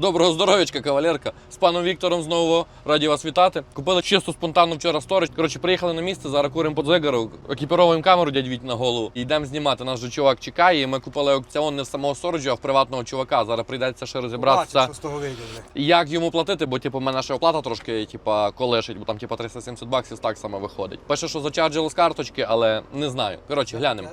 Доброго здоров'ячка, кавалерка. З паном Віктором знову раді вас вітати. Купили чисто спонтанно вчора сторож. Коротше, приїхали на місце, зараз куримо по дзигару, екіпіровуємо камеру дядь Віть на голову і йдемо знімати. Нас же чувак чекає. І ми купили аукціон не в самого сториджу, а в приватного чувака. Зараз прийдеться ще розібратися. Бачиш, що з того. Як йому платити, бо типу, мене ще оплата трошки типа, колешить, бо там типа 370 баксів так само виходить. Пише, що зачарджили з карточки, але не знаю. Коротше, глянемо.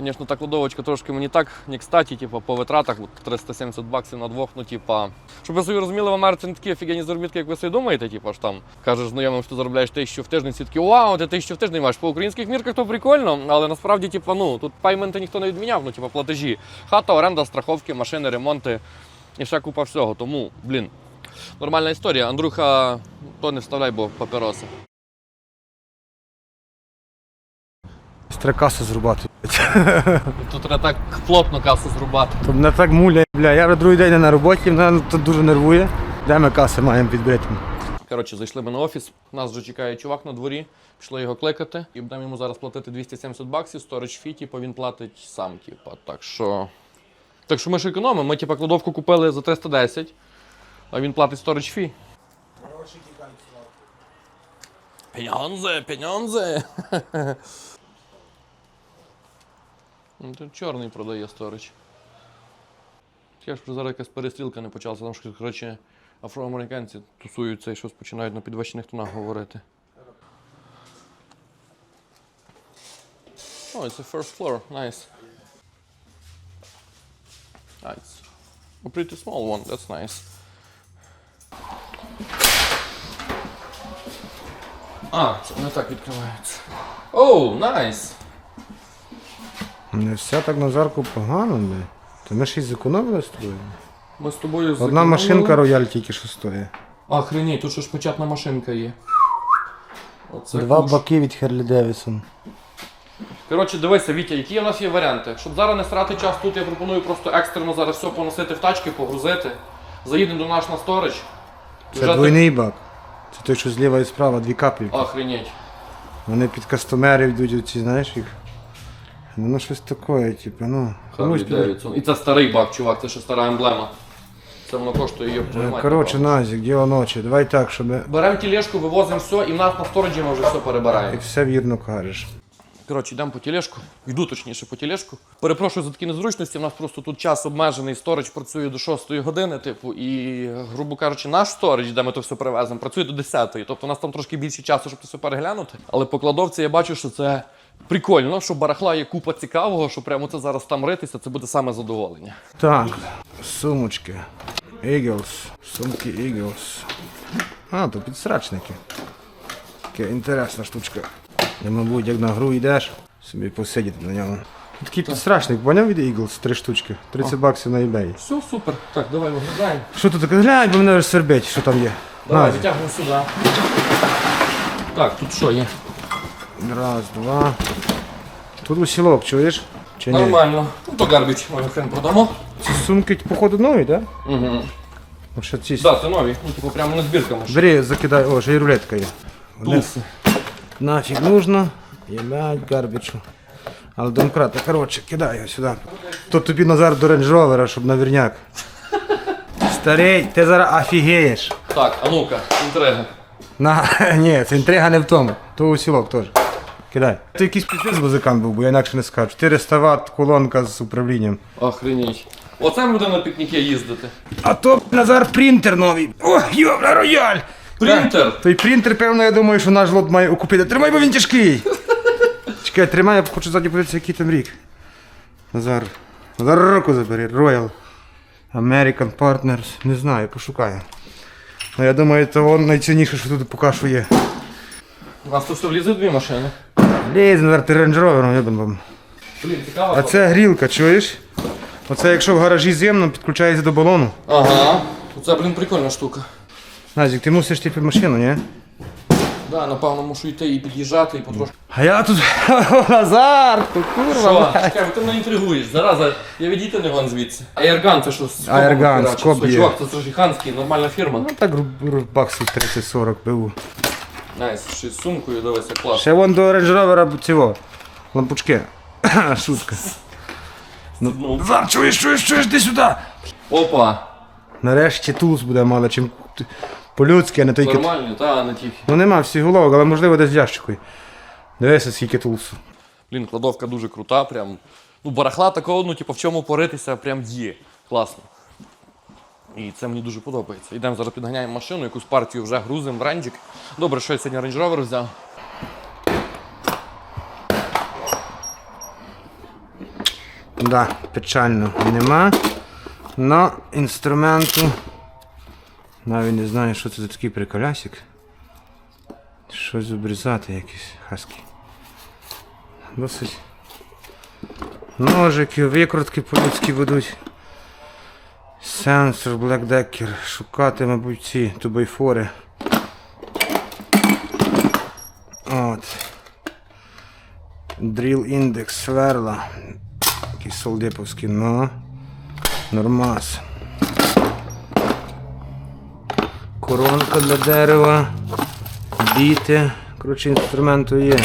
Звісно, та кладовочка трошки мені так не кстати, типу, по витратах от 370 баксів на двох. Ну, типа, щоб ви собі розуміли, в Америці не такі офігенні заробітки, як ви собі думаєте. Типу, ж там кажеш знайомим, що ти заробляєш тисячу в тиждень, всі такі, вау, ти тисячу в тиждень маєш. По українських мірках то прикольно, але насправді, типу, ну, тут пайменти ніхто не відміняв, ну, типу, платежі. Хата, оренда, страховки, машини, ремонти і ще купа всього. Тому, блін, нормальна історія. Андрюха, то не вставляй, бо папіроси. Треба касу зрубати. Тут треба так плотно касу зрубати. То мене так муляє, бля. Я вже другий день не на роботі, мене тут дуже нервує. Де ми каси маємо відбити? Коротше, зайшли ми на офіс. Нас вже чекає чувак на дворі. Пішли його кликати і будемо йому зараз платити 270 баксів, сторож фі, типу він платить сам, типу. Так що. Так що ми ж економимо. Ми типу, кладовку купили за 310, а він платить сторож фі. Пеньонзе, пеньонзе. Ну, Тут чорний продає сторож. Я ж зараз якась перестрілка не почалася, тому що, коротше, афроамериканці тусуються і щось починають на підвищених тонах говорити. Oh, it's the first floor. Nice. Nice. A pretty small one. That's nice. А, це не так відкривається. Oh, nice. Не все так на зарку погано, бля. То ми ще й зекономили з тобою. Ми з тобою Одна зекономили. машинка рояль тільки що стоїть. Охренеть, тут ще ж печатна машинка є. Оце Два куш. баки від Херлі Девісон. Коротше, дивися, Вітя, які у нас є варіанти. Щоб зараз не срати час тут, я пропоную просто екстрено зараз все поносити в тачки, погрузити. Заїдемо до нас на сторож. Це двойний бак. Це той, що зліва і справа, дві каплі. Охренеть. Вони під кастомерів йдуть, оці, знаєш їх. Ну щось таке, типу, ну. комусь Харлі Девідсон. І це старий бак, чувак, це ще стара емблема. Це воно коштує її Е, Коротше, Назік, діло ночі. Давай так, щоб Беремо тележку, вивозимо все, і в нас на стороджі ми вже все ти перебираємо. все вірно кажеш. Коротше, йдемо по тележку, йду точніше по тележку. Перепрошую за такі незручності. У нас просто тут час обмежений, сторож працює до 6 години, типу, і, грубо кажучи, наш сторож, де ми то все привеземо, працює до 10. Тобто у нас там трошки більше часу, щоб це все переглянути. Але по кладовці я бачу, що це прикольно, що барахла є купа цікавого, що прямо це зараз там ритися, це буде саме задоволення. Так, сумочки. Eagles. Сумки Eagles. А, то підсрачники. Така інтересна штучка. І, мабуть, як на гру йдеш, собі посидіти на ньому. Такий підсрачник, поняв від Eagles? Три штучки. 30 баксів на eBay. Все, супер. Так, давай виглядаємо. Що тут таке? Глянь, бо мене вже свербить, що там є. Давай, витягнемо сюди. Так, тут що є? Раз, два. Тут усілок, чуєш? Чи ні? Нормально. Ну то гарбіч, ми хрен продамо. Ці сумки, походу, нові, так? Угу. Що ці... Да, це нові. Ну, типу, прямо не збірками. Бери, закидай. О, ще й рулетка є. Туси. Нафіг нужно. Єбать гарбічу. Але домкрата, коротше, кидай його сюди. То тобі Назар до Rover, щоб на вірняк. Старий, ти зараз офігієш. Так, а ну-ка, інтрига. На, ні, це інтрига не в тому. То усілок теж. Кидай. Ти якийсь піздець музикант був, бо я інакше не скажу. 400 Вт колонка з управлінням. Охренеть. Оце ми будемо на пікніки їздити. А то Назар принтер новий. О, йобля, рояль! Принтер! Той принтер, певно, я думаю, що наш лот має окупити. Тримай, бо він тяжкий. Чекай, тримай, я хочу ззаді подивитися, який там рік. Назар. Назар руку забери. Royal. American Partners. Не знаю, пошукаю. Ну я думаю, це он найцінніше, що тут поки що є. У нас тут все влізе дві машини. Лізь, Назар, ти Range Rover, єбан вам. Блін, цікаво. А це грілка, чуєш? Оце якщо в гаражі зимно, підключається до балону. Ага. Оце, блін, прикольна штука. Назік, ти мусиш типу машину, ні? Да, напевно, мушу йти і під'їжджати, і потрошки. А я тут. Назар. Що? Чекай, ти мене інтригуєш. Зараза, я відійти не гон звідси. Аерган, це що? з Аерган, скоб є. Чувак, це ж ханський, нормальна фірма. Ну так баксів 30-40 БУ. Найс, ще з сумкою, дивися, клас. Ще вон до Range Rover цього. Лампучки. Шутка. Ну. Назар, чуєш, чуєш, чуєш, ти сюди. Опа. Нарешті тулс буде мало, чим по-людськи, а не той кит. Нормально, та, не тільки. Ну нема всіх головок, але можливо десь в ящику. Дивися, скільки тулсу. Блін, кладовка дуже крута, прям. Ну, барахла такого, ну, типу, в чому поритися прям є. Класно. І це мені дуже подобається. Йдемо зараз підганяємо машину, якусь партію вже грузимо в ренджик. Добре, що я сьогодні Range Rover взяв. Да, печально нема. Но інструменту. Навіть не знаю, що це за такий приколясик. Щось обрізати якісь хаски. Досить. Ножики, викрутки по-людськи будуть. Сенсор, Decker. Шукати, мабуть, ці тубайфори. От. Drill індекс сверла. Якийсь солдеповський, ну. Нормас. Коронка для дерева. Біти. Коротше, інструменту є.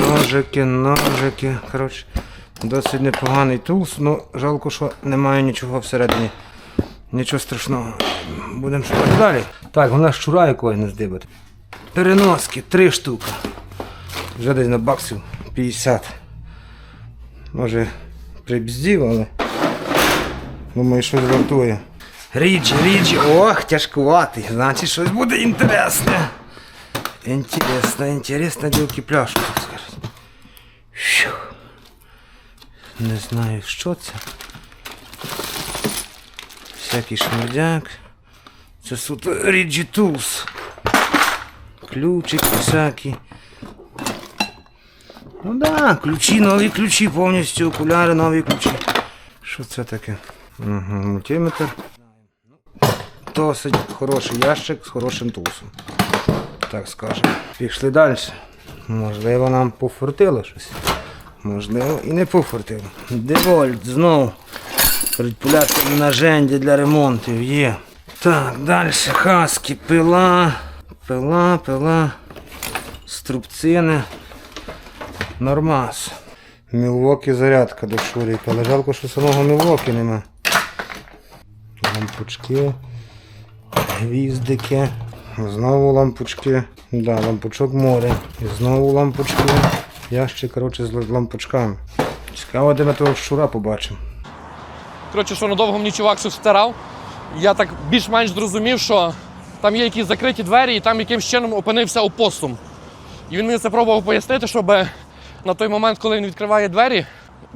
Ножики, ножики. Коротше, досить непоганий тулс, ну жалко, що немає нічого всередині. Нічого страшного. Будемо шукати далі. Так, вона щура якої не здибати. Переноски, три штуки. Вже десь на баксів 50. Може прибздів, але думаю, щось вартує. Ріджі, ріджі, ох, тяжкуватий. Значить, щось буде інтересне. Інтересно, інтересно, ділки пляшку, так скажуть. Не знаю, що це. Всякий шмурдяк. Це суто Ріджі Tools. Ключики всякі. Ну да, ключі, нові ключі повністю, окуляри, нові ключі. Що це таке? Угу, мультиметр. Досить хороший ящик з хорошим тулсом. Так скажемо. Пішли далі. Можливо, нам пофортило щось. Можливо, і не пофортило. Девольт знов. Предполятор наженді для ремонтів є. Так, далі хаски, пила, пила, пила, струбцини. Нормас. Мілвокі зарядка до шуріка. Але жалко, що самого Мілвокі нема. Лампочки, гвіздики, знову лампочки. Да, лампочок море. І знову лампочки. Ящик, коротше, з лампочками. Цікаво, де ми того щура побачимо. Коротше, що надовго мені чувак щось втирав. Я так більш-менш зрозумів, що там є якісь закриті двері, і там якимсь чином опинився опосум. І він мені це пробував пояснити, щоб на той момент, коли він відкриває двері,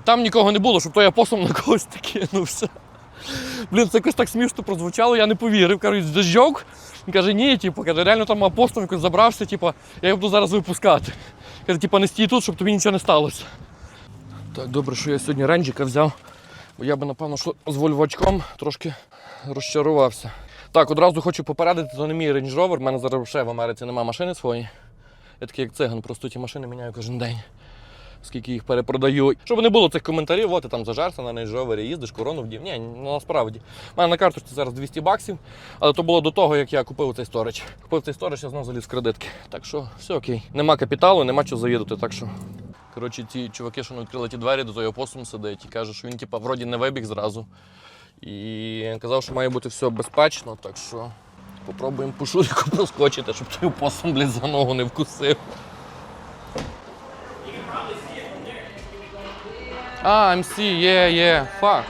там нікого не було, щоб той опосум на когось кинувся. Блін, це якось так смішно прозвучало, я не повірив. Кажуть, жок. Він каже, ні, типу, каже, реально там апостол якось забрався, типу, я його буду зараз випускати. Каже, типа не стій тут, щоб тобі нічого не сталося. Так, добре, що я сьогодні ренджика взяв. Бо я би, напевно, що з вольвачком трошки розчарувався. Так, одразу хочу попередити, то не мій рейндж-ровер, в мене зараз ще в Америці немає машини своєї. Я такий як циган, просто ті машини міняю кожен день. Скільки їх перепродаю. Щоб не було цих коментарів, от ти там зажерся на Range їздиш, корону вдів. Ні, ну, насправді. У мене на карточці зараз 200 баксів, але то було до того, як я купив цей сторич. Купив цей сторич, я знову заліз кредитки. Так що все окей. Нема капіталу, нема чого заїдати, так що. Коротше, ті чуваки, що не відкрили ті двері, до того опосум сидить і каже, що він типа, вроді не вибіг зразу. І казав, що має бути все безпечно, так що попробуємо по шурику проскочити, щоб той опосум, блін, за ногу не вкусив. А, MC, є, є, фак.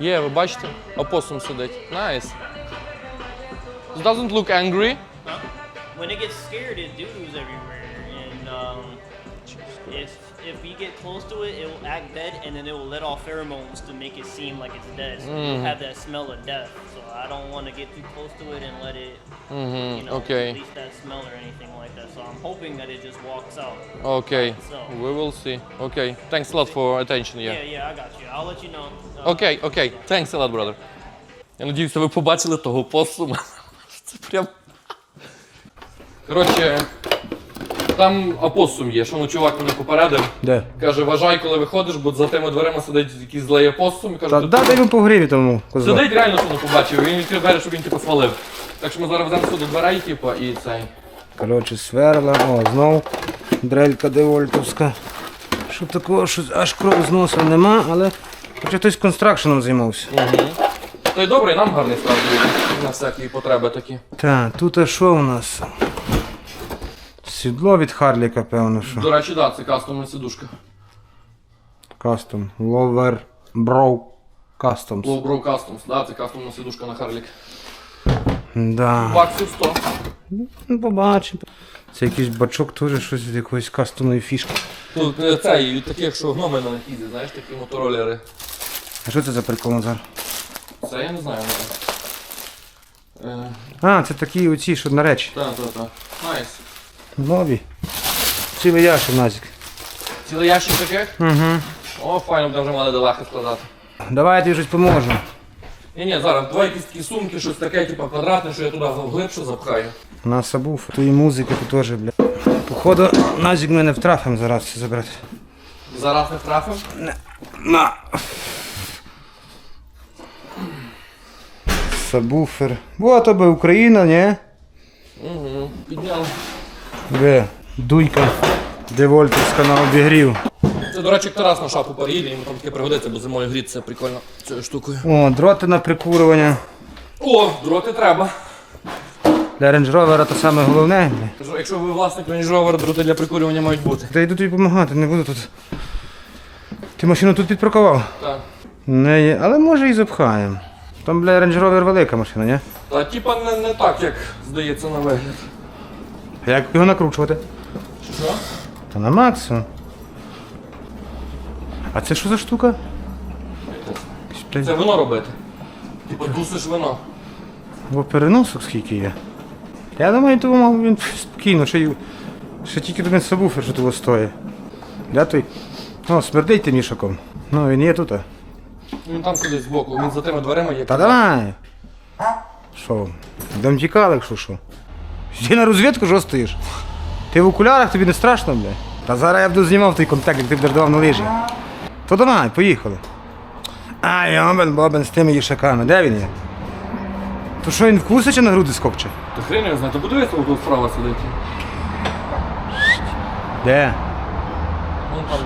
Є, ви бачите? Опосум сидить. Nice. It doesn't look angry. when it gets scared, it doo-doos everywhere, get close to it, it will act dead, and then it will let off pheromones to make it seem like it's dead. So you have that smell of death. So I don't want to get too close to it and let it, you know, okay. release that smell or anything like that. So I'm hoping that it just walks out. Okay, So. we will see. Okay, thanks a lot for attention. Yeah, Yeah. yeah, I got you. I'll let you know. Uh, Окей, окей, thanks a lot, brother. Я надіюся, ви побачили того посума. Це прям. Коротше, Там опосум є, що ну чувак мене попередив. Де? Каже, вважай, коли виходиш, бо за тими дверима сидить якийсь злий опосум. Каже, Та «Ти дай йому по гриві тому козлу. Сидить реально, що не побачив, він відкрив двері, щоб він типу свалив. Так що ми зараз ведемо сюди дверей, типу, і цей. Коротше, сверла, о, знов дрелька девольтовська. Що такого, що аж кров з носа нема, але Хоча хтось констракшеном займався. Та й добре, і нам гарний буде. На всякі потреби такі. Так, тут а що у нас? Сідло від Харліка, певно, що. До речі, так, да, це кастомна сидушка. Кастом. Lover Bro Customs. Low Bro Customs, да, це кастомна сидушка на Харлік. Да. Баксів 100. Ну, побачимо. Це якийсь бачок теж щось від якоїсь кастомної фішки. Тут е, це і таких, що гноми на них їздять, знаєш, такі моторолери. А що це за прикол Назар? Це я не знаю. Е, А, це такі оці, що на речі. Так, так, так. Найс. Нові. Цілий ящик, Назік. Цілий ящик таких? Угу. О, файно, будемо вже мали далеко складати. Давай я тобі щось поможу. Ні, ні, зараз два якісь такі сумки, щось таке, типу квадратне, що я туди глибше запхаю. Був, то і музика тут теж, бля. Походу, Назік ми не втрафимо зараз це забрати. Зараз не втрафив. На. Сабвуфер. Бо то Україна, ні? Угу. Підняв. Де? Дуйка. Девольтерська на обігрів. Це, до речі, Тарас на шапку переїде, йому там таке пригодиться, бо зимою гріться прикольно цією штукою. О, дроти на прикурювання. О, дроти треба. Для Range Rover то саме головне. Кажу, Якщо ви власник Range Rover, дроти для прикурювання мають бути. Та йду тобі допомагати, не буду тут. Ти машину тут підпаркував? Так. Не є, але може і запхаємо. Там, бля, Range Rover велика машина, ні? Та типа не, не так, як здається на вигляд. Як його накручувати? Що? Та на максимум. А це що за штука? Це вино робити. Типа дусиш вино. Бо переносок скільки є. Я думаю, то він спокійно, ще, й- ще тільки один сабвуфер, що того стоїть. Я той. О, смердить тим мішаком. Ну, він є тут. Він там сидить збоку, він за тими дверима є. Та давай. Що? Дам тікали, якщо що. Ти на розвідку що стоїш? Ти в окулярах, тобі не страшно, бля? Та зараз я буду знімав той контакт, як ти будеш давав на лижі. То давай, поїхали. Ай, йобен бобен з тими їшаками. Де він є? То що він вкусить чи на груди скопче? Ти хрен його знає, ти подивися, тут справа сидить. Де? Вон там.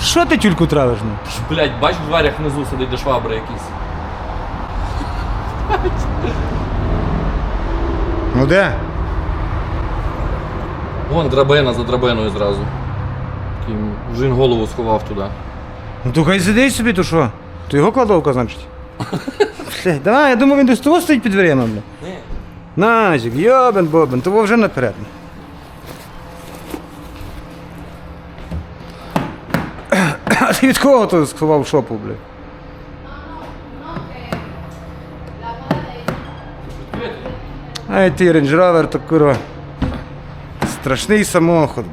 Що ти тюльку травиш? Ну? Ж, Блядь, бач, в дверях внизу сидить, де швабри якісь. Ну де? Вон драбина за драбиною зразу. Такий, Вже він голову сховав туди. Ну то хай сидить собі, то що? То його кладовка, значить. Бля, давай, я думав, він десь того стоїть під дверима, бля. Ні. Назік, йобен бобен, того вже наперед. А ти від кого то сховав шопу, бля? Ай ти Range Rover, то курва. Страшний самохід,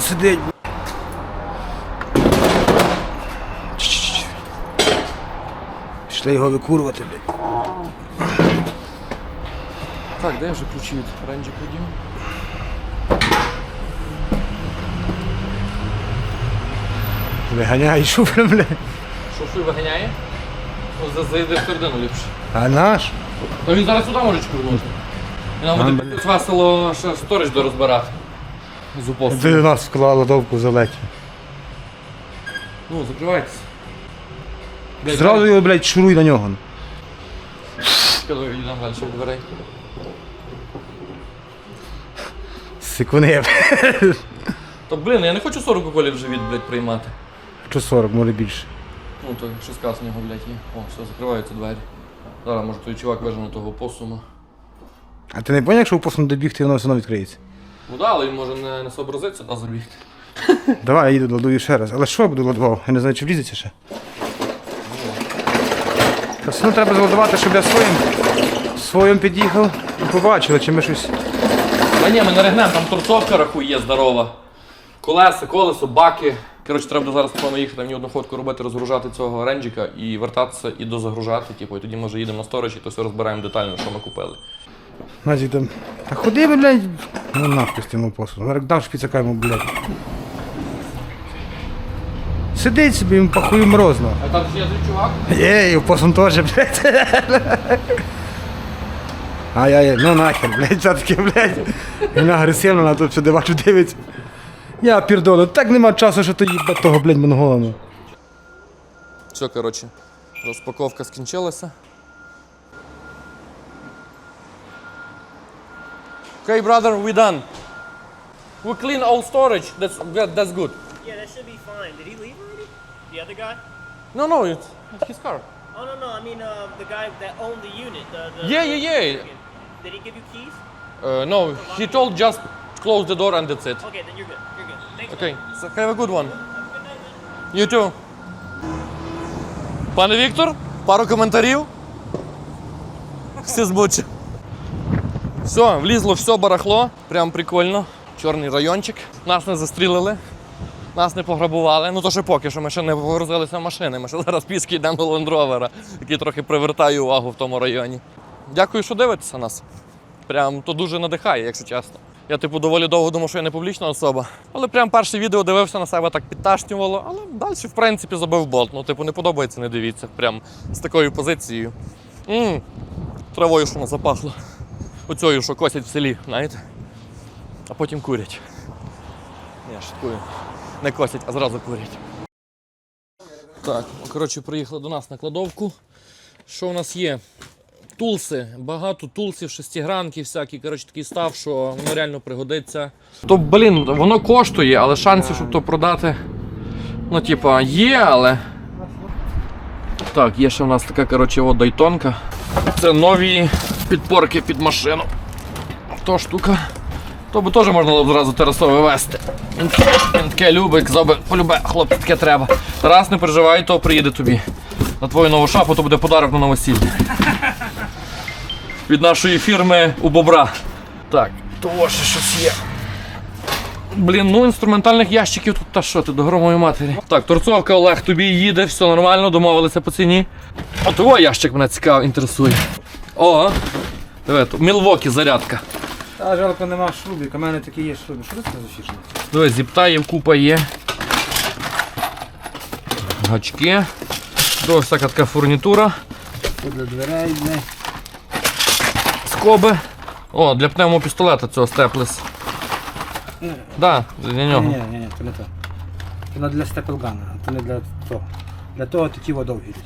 сидить. Пішли його викурувати, блядь. Так, де вже ключі від ренджі подів? Виганяй шуфлем, блядь. Шофуй виганяє? Ну, за- Зайди всередину ліпше. А наш? Та він зараз сюди може чкурнути. Він нам буде весело ще сторіч дорозбирати. З упосту. Ти до нас вклала ладовку в залеті. Ну, закривайтеся. Блядь, Зразу його, блядь, шуруй на нього. Коли йдемо далі від дверей. Секуни. То блін, я не хочу 40 уколів в живіт, блядь, приймати. Що 40, може більше. Ну, то що сказ у нього, блядь, є. О, все, закриваються двері. Зараз, може, той чувак вижене того посума. А ти не поняв, якщо упосно добігти, воно все одно відкриється? Ну да, але він може не, не сообразиться та забігти. Давай, я їду ладую ще раз. Але що я буду ладував? Я не знаю, чи влізеться ще. Та все одно треба заладувати, щоб я своїм своїм під'їхав і побачили, чи ми щось. Та ні, ми не регнем, там торцовка рахує здорова. Колеса, колесо, баки. Коротше, треба буде зараз напевно їхати в нього одну ходку робити, розгружати цього ренджика і вертатися і дозагружати. Типу, і тоді може їдемо на сторож і то все розбираємо детально, що ми купили. Назік там. Та ходи, ви, блядь. Ну нахуй з тим опосом. Зараз дав шпіцака йому, блядь. Сидить собі, йому похуй морозно. А там ще є чувак? Ей, опосом теж, блядь. Ай-яй, ну нахер, блядь, все-таки, блядь. Він агресивно на тут сюди бачу дивиться. Я пірдону, так нема часу, що то їбать того, блядь, монгола. ну. Все, коротше, розпаковка скінчилася. Okay, brother, we done. We clean all storage. That's that, that's good. Yeah, that should be fine. Did he leave already? The other guy? No, no, it's, it's his car. Oh no no, I mean uh, the guy that owned the unit. The, the Yeah, yeah, yeah. Did he give you keys? Uh, no, he told just close the door and that's it. Okay, then you're good. You're good. Thanks. Okay, so have a good one. You too. Пане Віктор, пару коментарів. Всі збучі. Все, влізло все барахло, прям прикольно. Чорний райончик. Нас не застрілили, нас не пограбували. Ну то ще поки що ми ще не погрузилися в машини. Ми ще зараз піски йдемо до лендровера, який трохи привертає увагу в тому районі. Дякую, що дивитеся нас. Прям то дуже надихає, якщо чесно. Я, типу, доволі довго думав, що я не публічна особа. Але прям перше відео дивився на себе так підташнювало, але далі, в принципі, забив болт. Ну, типу, не подобається, не дивіться. Прям з такою позицією. Мм, травою, що запахло. Оцею, що косять в селі, знаєте? А потім курять. Я шуткую. Не косять, а зразу курять. Так, коротше, приїхали до нас на кладовку. Що у нас є? Тулси, багато тулсів, шестигранки всякі, коротше, такий став, що воно реально пригодиться. То, блін, воно коштує, але шансів, щоб то продати. Ну, типа, є, але. Так, є ще в нас така, коротше, от дайтонка. Це нові підпорки під машину. То штука. То би теж можна було б зразу терасове вести. Він таке- любить, казав полюбе, хлопці, таке треба. Тарас, не переживай, то приїде тобі. На твою нову шапу, то буде подарок на новосілля від нашої фірми у бобра. Так, того ще щось є. Блін, ну інструментальних ящиків тут та що ти до громої матері. Так, торцовка Олег тобі їде, все нормально, домовилися по ціні. От того ящик мене цікаво, інтересує. О, диви, тут Мілвокі зарядка. Та жалко нема шрубів, у мене такі є шруби. Що це за фішка? Диви, зіптаїв купа є. Гачки. До всяка така фурнітура. Тут для дверей, не. Скоби. О, для пневмопістолета цього степлес. Да, для нього. Ні, ні, ні, це не то. Це не для степлгана, це не для того. Для того такі водовгі йдуть.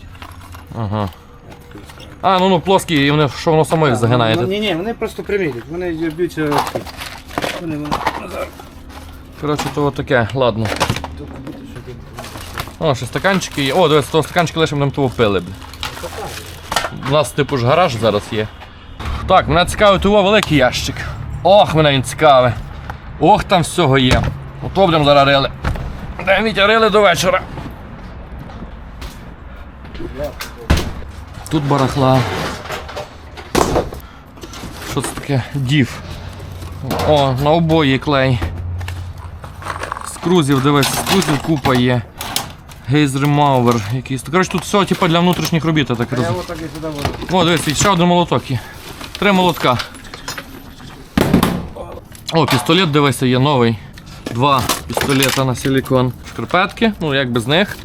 Ага. А, ну ну плоскі, і вони, що воно само їх загинає. Ні, ні, вони просто прямі йдуть, вони б'ються. Вони вони. Коротше, то таке, ладно. О, ще стаканчики є. О, дивись, того стаканчики лише будемо того пили. б. У нас типу ж гараж зараз є. Так, мене цікавить того великий ящик. Ох, мене він цікавий. Ох, там всього є. Ото зараз рили. Вітя рили до вечора. Тут барахла. Що це таке? Дів. О, на обої клей. З крузів, дивись, з крузів купа є. Гейз ремавер якийсь. Коротше, тут все типу, для внутрішніх робіт, я так розумію. О, дивись, ще один молоток є. Три молотка. О, пістолет, дивися, є новий. Два пістолета на силікон. Шкарпетки, ну як без них.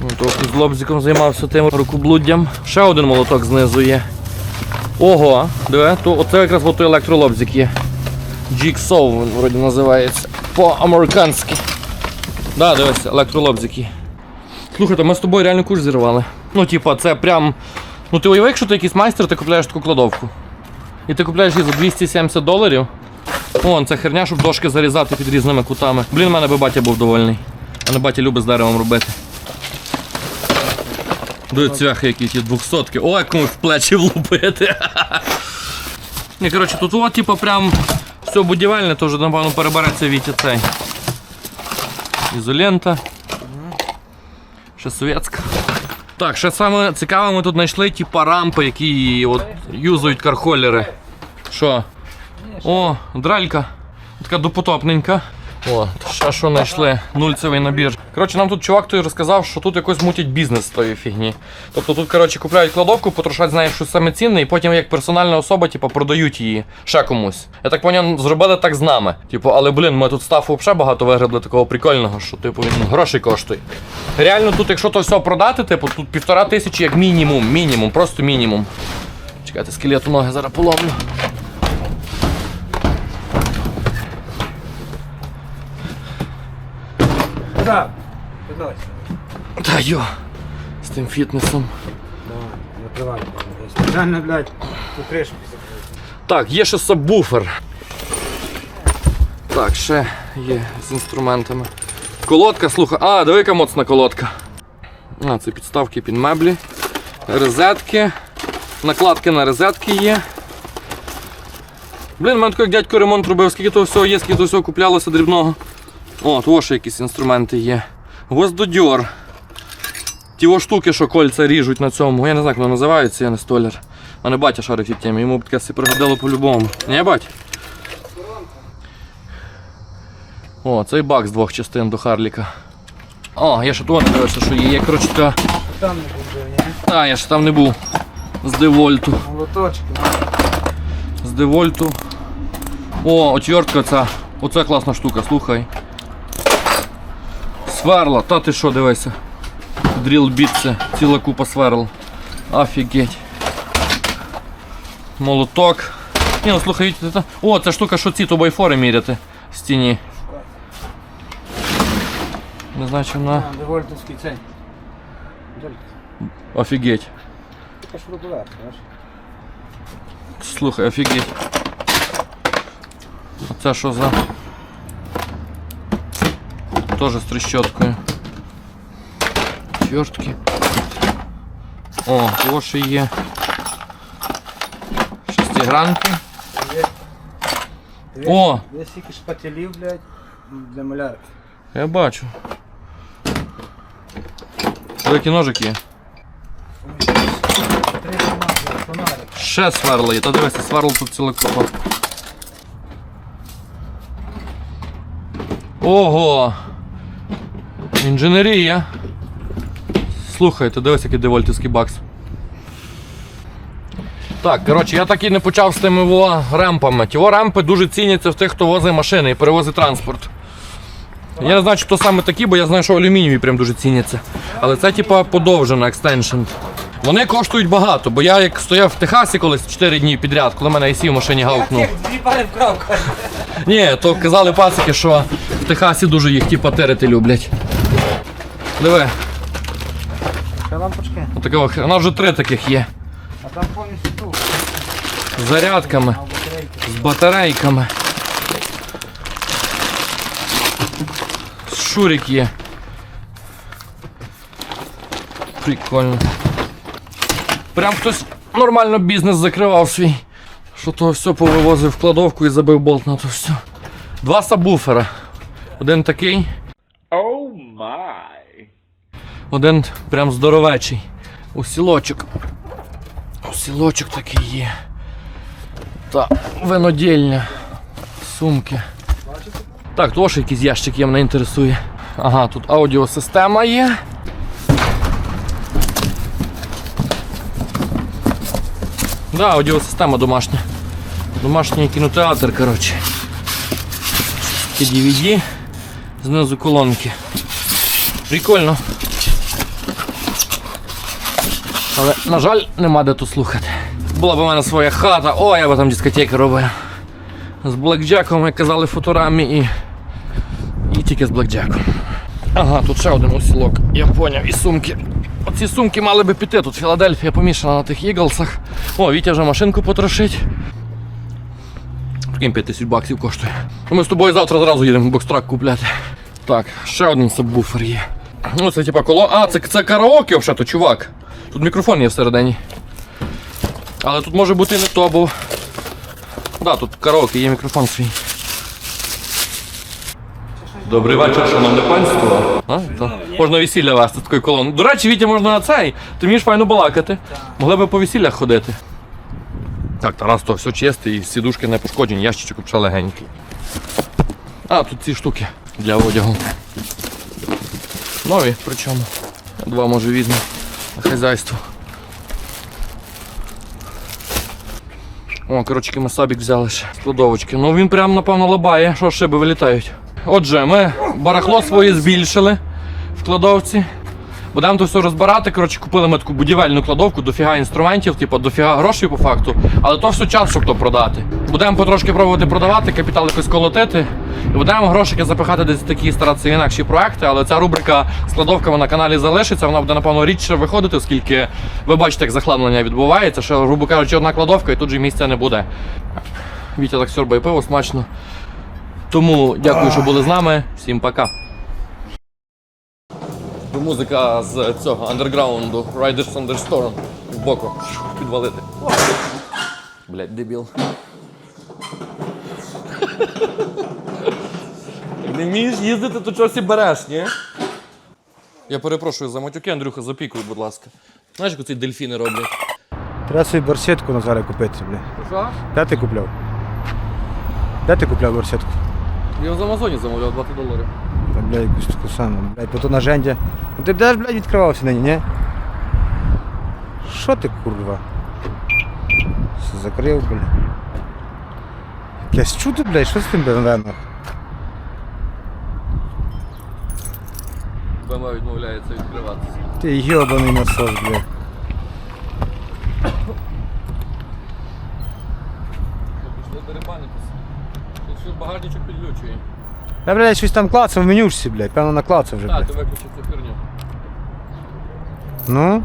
Ну, Трохи з лобзиком займався тим рукоблуддям. Ще один молоток знизу є. Ого, диви, то оце якраз той електролобзик є. Jigsaw, він вроді називається. По-американськи. Да, дивись, електролобзики. Слухайте, ми з тобою реально курс зірвали. Ну, типа, це прям. Ну ти уяви, якщо ти якийсь майстер, ти купляєш таку кладовку. І ти купляєш її за 270 доларів. Вон, це херня, щоб дошки зарізати під різними кутами. Блін, в мене би батя був довольний. А не батя любить з деревом робити. До цвяхи які ті двохсотки. О, як комусь в плечі влупити. Ні, коротше, тут от, типу, прям все будівельне, то вже, напевно, перебереться Вітя цей. Ізолента. Ще совєтська. Так, ще саме цікаве, ми тут знайшли типа рампи, які от, юзують кархолери. Що? О, дралька. Така допотопненька. О, ще що знайшли? Нульцевий набір. Коротше, нам тут чувак той розказав, що тут якось мутять бізнес з тої фігні. Тобто тут, коротше, купляють кладовку, потрошать з нею щось саме цінне, і потім як персональна особа, типу, продають її ще комусь. Я так поняв, зробили так з нами. Типу, але блін, ми тут стафу взагалі багато вигребли такого прикольного, що типу він грошей коштує. Реально, тут, якщо то все продати, типу, тут півтора тисячі як мінімум, мінімум, просто мінімум. Чекайте, скелету ноги зараз поломлю. Да. Піднось. Та йо, з тим фітнесом. Давай, накривай. Спеціально, блядь, ту кришку. Так, є ще сабвуфер. Так, ще є з інструментами. Колодка, слухай. А, диви, яка моцна колодка. А, це підставки під меблі. Розетки. Накладки на розетки є. Блін, в мене такий як дядько ремонт робив, скільки того всього є, скільки того всього куплялося дрібного. О, того ще якісь інструменти є. Гвоздодьор. Ті штуки, що кольця ріжуть на цьому. Я не знаю, як воно називається, я не столяр. У мене батя шарить в темі, йому б таке все пригодило по-любому. Не, бать? О, цей бак з двох частин до Харліка. О, я ще того не дивився, що є. Є, коротше, така. Там не був, ні? Та, я ще там не був. З девольту. Молоточки. З девольту. О, отвертка ця. Оце класна штука, слухай. Сверла, та ти що, дивися. Дріл бітце, ціла купа сверл. Офігеть. Молоток. Ні, ну слухай, це... О, це штука, що ці тубайфори міряти в стіні. Не знаю, чи вона. Девольтовський цей. Офігеть. Слухай, офігеть. А це що за. Тоже з трещоткою. Чвертки. О, ще є. Шестигранки. О! Є стільки шпателів, блядь, для малярки. Я бачу. Великий ножик є. Ще сверла є. Та дивися, сверл тут ціла купа. Ого! Інженерія. Слухай, ти дивись, який девольтівський бакс. Так, коротше, я так і не почав з тими во ремпами. Ті во ремпи дуже ціняться в тих, хто возить машини і перевозить транспорт. Я не знаю, чи то саме такі, бо я знаю, що алюмінієві прям дуже ціняться. Але це типа подовжена екстеншн. Вони коштують багато, бо я як стояв в Техасі колись 4 дні підряд, коли мене IC в машині гавкнув. Дві пари вкрав. Ні, то казали пацики, що в Техасі дуже їх типа терити люблять. Диви, Ще лампочки. отакого, у нас вже три таких є. А там повністю тут. З зарядками, А батарейки. з батарейками. Шурик є. Прикольно. Прям хтось нормально бізнес закривав свій. Що то все повивозив в кладовку і забив болт на то все. Два сабвуфера. Один такий. Один прям здоровечий. Усілочок. Усілочок такий є. Та винодільня. Сумки. Так, то ж якийсь ящик є, мене інтересує. Ага, тут аудіосистема є. Да, аудіосистема домашня. Домашній кінотеатр, коротше. DVD. Знизу колонки. Прикольно. Але, на жаль, нема де тут слухати. Була б у мене своя хата, о, я би там дискотеки робив. З блекджеком, як казали фоторамі, і, і тільки з блекджеком. Ага, тут ще один осілок. Я поняв, і сумки. Оці сумки мали би піти. Тут Філадельфія помішана на тих іглсах. О, Вітя вже машинку потрошить. Прикинь, 5 тисяч баксів коштує. Ну, Ми з тобою завтра зразу їдемо бокстрак купляти. Так, ще один сабвуфер є. Ну, це типа коло. А, це, це караоке взагалі, чувак. Тут мікрофон є всередині. Але тут може бути не то, бо. Да, тут караоке, є мікрофон свій. Добрий вечір, шановне панство. А. Можна весілля вести такою колоною. До речі, Вітя можна на цей. Ти вмієш файно балакати. Могли би по весіллях ходити. Так, Тарас, то все чисте і сідушки не пошкоджені, ящичок взагалі легенький. А, тут ці штуки для одягу. Нові, причому. Два може візьму на хазяйство. О, коротше, ми сабік взяли ще з кладовочки. Ну він прям, напевно, лабає, що шиби вилітають. Отже, ми барахло своє збільшили в кладовці. Будемо то все розбирати. Коротше, купили ми таку будівельну кладовку, дофіга інструментів, типу, дофіга грошей по факту. Але то все час, щоб то продати. Будемо потрошки пробувати продавати, капітал якось колотити. І будемо грошики запихати десь такі старатися інакші проекти. Але ця рубрика з кладовками на каналі залишиться. Вона буде, напевно, рідше виходити, оскільки ви бачите, як захламлення відбувається. Що, грубо кажучи, одна кладовка і тут же місця не буде. Вітя так сьорбає пиво смачно. Тому дякую, що були з нами. Всім пока. Музика з цього андерграунду Riders on the Storm в боку підвалити. Блять, дебіл. Не вмієш їздити, то чогось і береш, ні? Я перепрошую за матюки, Андрюха, запікуй, будь ласка. Знаєш, як ці дельфіни роблять? Треба собі барсетку Назаре купити, бля. Що? Де ти купляв? Де ти купляв барсетку? Я в Амазоні замовляв 20 доларів. Бля, якусь таку саму, блядь, бо то на женді. Ну ти де ж, блядь, відкривався нині, ні? Що ти, курва? Все закрив, блядь. Якесь чудо, блядь, що з тим БМВ? БМВ відмовляється відкриватися. Ти йобаний насос, блядь. Дерибанитися. Тут багажничок підлючує. Я, блядь, щось там клацав в менюшці, блядь, певно наклацав вже, Так, блядь. ти виключив цю херню. Ну?